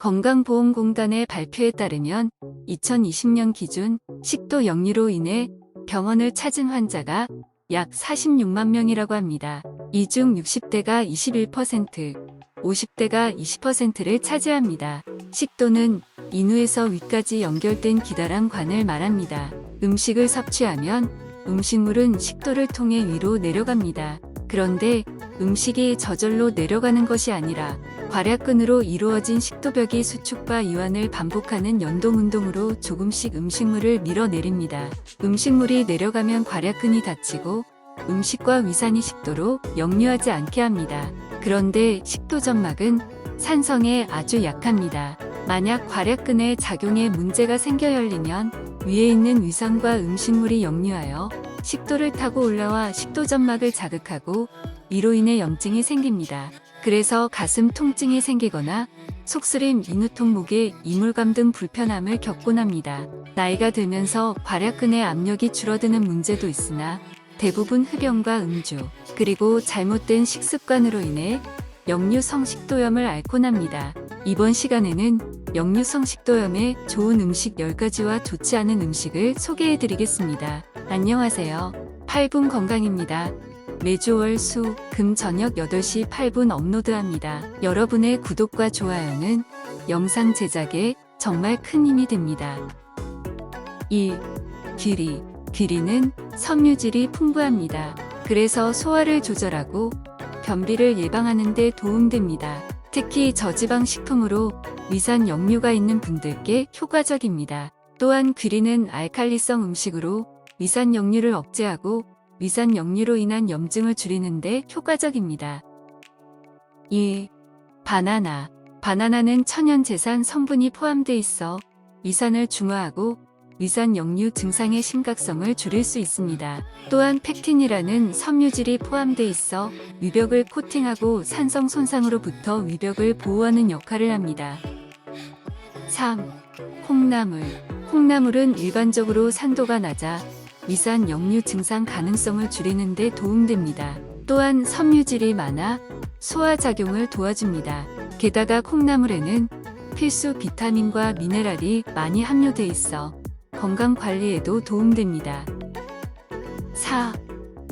건강보험공단의 발표에 따르면 2020년 기준 식도 역류로 인해 병원을 찾은 환자가 약 46만 명이라고 합니다. 이 중 60대가 21%, 50대가 20%를 차지합니다. 식도는 인후에서 위까지 연결된 기다란 관을 말합니다. 음식을 섭취하면 음식물은 식도를 통해 위로 내려갑니다. 그런데 음식이 저절로 내려가는 것이 아니라 괄약근으로 이루어진 식도벽이 수축과 이완을 반복하는 연동 운동으로 조금씩 음식물을 밀어내립니다. 음식물이 내려가면 괄약근이 닫히고 음식과 위산이 식도로 역류하지 않게 합니다. 그런데 식도점막은 산성에 아주 약합니다. 만약 괄약근의 작용에 문제가 생겨 열리면 위에 있는 위산과 음식물이 역류하여 식도를 타고 올라와 식도점막을 자극하고 이로 인해 염증이 생깁니다. 그래서 가슴 통증이 생기거나 속쓰림, 인후통, 목에 이물감 등 불편함을 겪곤 합니다. 나이가 들면서 괄약근의 압력이 줄어드는 문제도 있으나 대부분 흡연과 음주, 그리고 잘못된 식습관으로 인해 역류성 식도염을 앓곤 합니다. 이번 시간에는 역류성 식도염에 좋은 음식 10가지와 좋지 않은 음식을 소개해 드리겠습니다. 안녕하세요. 8분 건강입니다. 매주 월, 수, 금 저녁 8시 8분 업로드합니다. 여러분의 구독과 좋아요는 영상 제작에 정말 큰 힘이 됩니다. 1. 귀리. 귀리는 섬유질이 풍부합니다. 그래서 소화를 조절하고 변비를 예방하는 데 도움됩니다. 특히 저지방 식품으로 위산 역류가 있는 분들께 효과적입니다. 또한 귀리는 알칼리성 음식으로 위산 역류를 억제하고 위산 역류로 인한 염증을 줄이는데 효과적입니다. 2. 바나나. 바나나는 천연제산 성분이 포함돼 있어 위산을 중화하고 위산 역류 증상의 심각성을 줄일 수 있습니다. 또한 팩틴이라는 섬유질이 포함돼 있어 위벽을 코팅하고 산성 손상으로부터 위벽을 보호하는 역할을 합니다. 3. 콩나물. 콩나물은 일반적으로 산도가 낮아 위산 역류 증상 가능성을 줄이는 데 도움됩니다. 또한 섬유질이 많아 소화 작용을 도와줍니다. 게다가 콩나물에는 필수 비타민과 미네랄이 많이 함유돼 있어 건강 관리에도 도움됩니다. 4.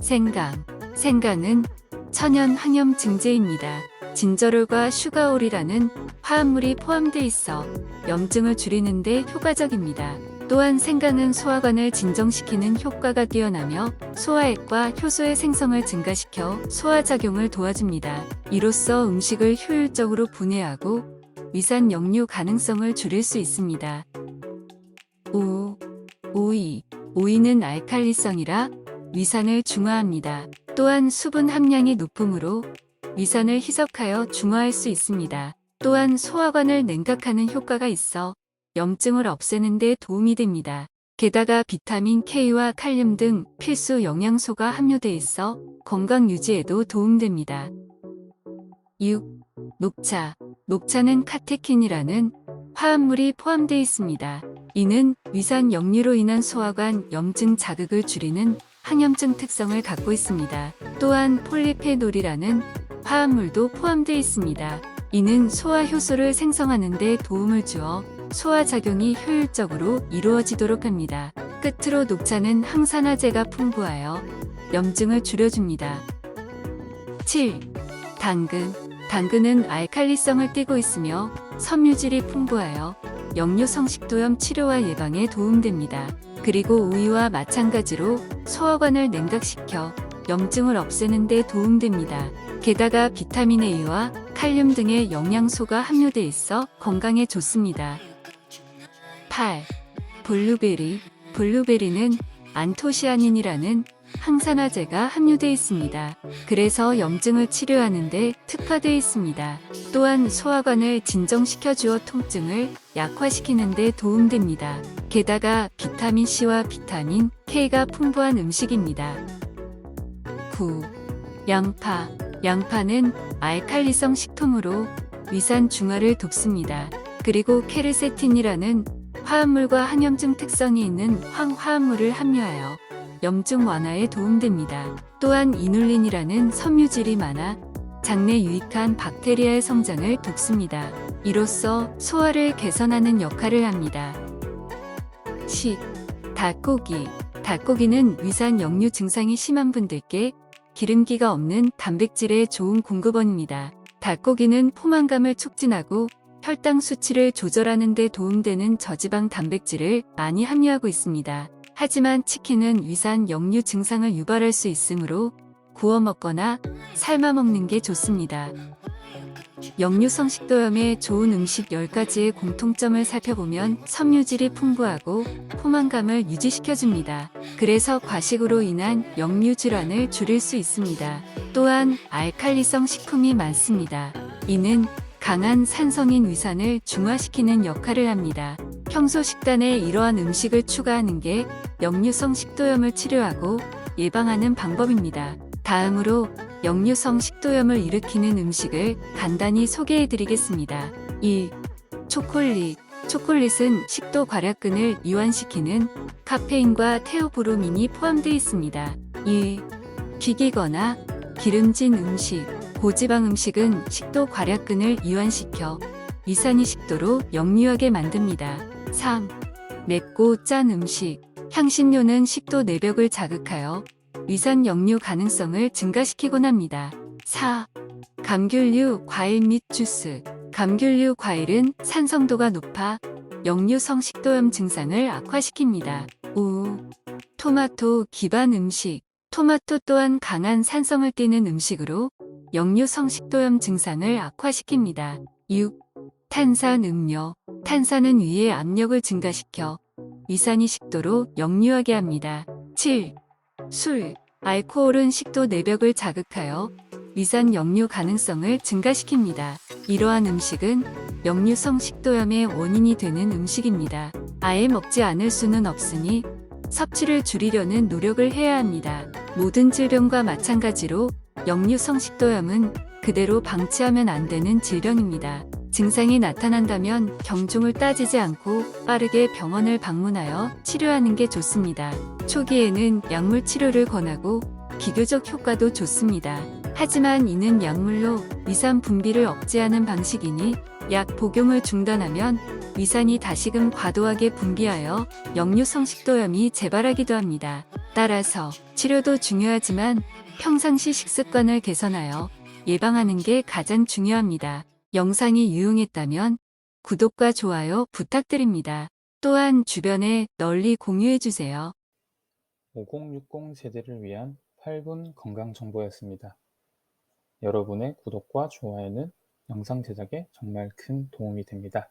생강. 생강은 천연 항염 증제입니다. 진저롤과 슈가올이라는 화합물이 포함돼 있어 염증을 줄이는데 효과적입니다. 또한 생강은 소화관을 진정시키는 효과가 뛰어나며 소화액과 효소의 생성을 증가시켜 소화작용을 도와줍니다. 이로써 음식을 효율적으로 분해하고 위산 역류 가능성을 줄일 수 있습니다. 5. 오이. 오이는 알칼리성이라 위산을 중화합니다. 또한 수분 함량이 높으므로 위산을 희석하여 중화할 수 있습니다. 또한 소화관을 냉각하는 효과가 있어 염증을 없애는 데 도움이 됩니다. 게다가 비타민 K와 칼륨 등 필수 영양소가 함유돼 있어 건강 유지에도 도움됩니다. 6. 녹차. 녹차는 카테킨이라는 화합물이 포함되어 있습니다. 이는 위산 역류로 인한 소화관 염증 자극을 줄이는 항염증 특성을 갖고 있습니다. 또한 폴리페놀이라는 화합물도 포함되어 있습니다. 이는 소화 효소를 생성하는 데 도움을 주어 소화 작용이 효율적으로 이루어지도록 합니다. 끝으로 녹차는 항산화제가 풍부하여 염증을 줄여줍니다. 7. 당근. 당근은 알칼리성을 띠고 있으며 섬유질이 풍부하여 역류 성 식도염 치료와 예방에 도움됩니다. 그리고 우유와 마찬가지로 소화관을 냉각시켜 염증을 없애는 데 도움됩니다. 게다가 비타민 A와 칼륨 등의 영양소가 함유돼 있어 건강에 좋습니다. 8. 블루베리. 블루베리는 안토시아닌이라는 항산화제가 함유돼 있습니다. 그래서 염증을 치료하는데 특화되어 있습니다. 또한 소화관을 진정시켜 주어 통증을 약화시키는 데 도움됩니다. 게다가 비타민 C와 비타민 K가 풍부한 음식입니다. 9. 양파. 양파는 알칼리성 식품으로 위산 중화를 돕습니다. 그리고 케르세틴이라는 화합물과 항염증 특성이 있는 황화합물을 함유하여 염증 완화에 도움됩니다. 또한 이눌린이라는 섬유질이 많아 장내 유익한 박테리아의 성장을 돕습니다. 이로써 소화를 개선하는 역할을 합니다. 식, 닭고기. 닭고기는 위산 역류 증상이 심한 분들께 기름기가 없는 단백질의 좋은 공급원입니다. 닭고기는 포만감을 촉진하고 혈당 수치를 조절하는 데 도움되는 저지방 단백질을 많이 함유하고 있습니다. 하지만 치킨은 위산 역류 증상을 유발할 수 있으므로 구워 먹거나 삶아 먹는 게 좋습니다. 역류성 식도염에 좋은 음식 10가지의 공통점을 살펴보면 섬유질이 풍부하고 포만감을 유지시켜줍니다. 그래서 과식으로 인한 역류 질환을 줄일 수 있습니다. 또한 알칼리성 식품이 많습니다. 이는 강한 산성인 위산을 중화시키는 역할을 합니다. 평소 식단에 이러한 음식을 추가하는 게 역류성 식도염을 치료하고 예방하는 방법입니다. 다음으로 역류성 식도염을 일으키는 음식을 간단히 소개해 드리겠습니다. 1. 초콜릿. 초콜릿은 식도 괄약근을 이완시키는 카페인과 테오브로민이 포함되어 있습니다. 2. 튀기거나 기름진 음식. 고지방 음식은 식도 괄약근을 이완시켜 위산이 식도로 역류하게 만듭니다. 3. 맵고 짠 음식. 향신료는 식도 내벽을 자극하여 위산 역류 가능성을 증가시키곤 합니다. 4. 감귤류 과일 및 주스. 감귤류 과일은 산성도가 높아 역류성 식도염 증상을 악화시킵니다. 5. 토마토 기반 음식. 토마토 또한 강한 산성을 띠는 음식으로 역류 성 식도염 증상을 악화시킵니다. 6. 탄산 음료. 탄산은 위의 압력을 증가시켜 위산이 식도로 역류하게 합니다. 7. 술. 알코올은 식도 내벽을 자극하여 위산 역류 가능성을 증가시킵니다. 이러한 음식은 역류성 식도염의 원인이 되는 음식입니다. 아예 먹지 않을 수는 없으니 섭취를 줄이려는 노력을 해야 합니다. 모든 질병과 마찬가지로 역류성 식도염은 그대로 방치하면 안 되는 질병입니다. 증상이 나타난다면 경중을 따지지 않고 빠르게 병원을 방문하여 치료하는 게 좋습니다. 초기에는 약물 치료를 권하고 비교적 효과도 좋습니다. 하지만 이는 약물로 위산 분비를 억제하는 방식이니 약 복용을 중단하면 위산이 다시금 과도하게 분비하여 역류성 식도염이 재발하기도 합니다. 따라서 치료도 중요하지만 평상시 식습관을 개선하여 예방하는 게 가장 중요합니다. 영상이 유용했다면 구독과 좋아요 부탁드립니다. 또한 주변에 널리 공유해주세요. 5060 세대를 위한 8분 건강 정보였습니다. 여러분의 구독과 좋아요는 영상 제작에 정말 큰 도움이 됩니다.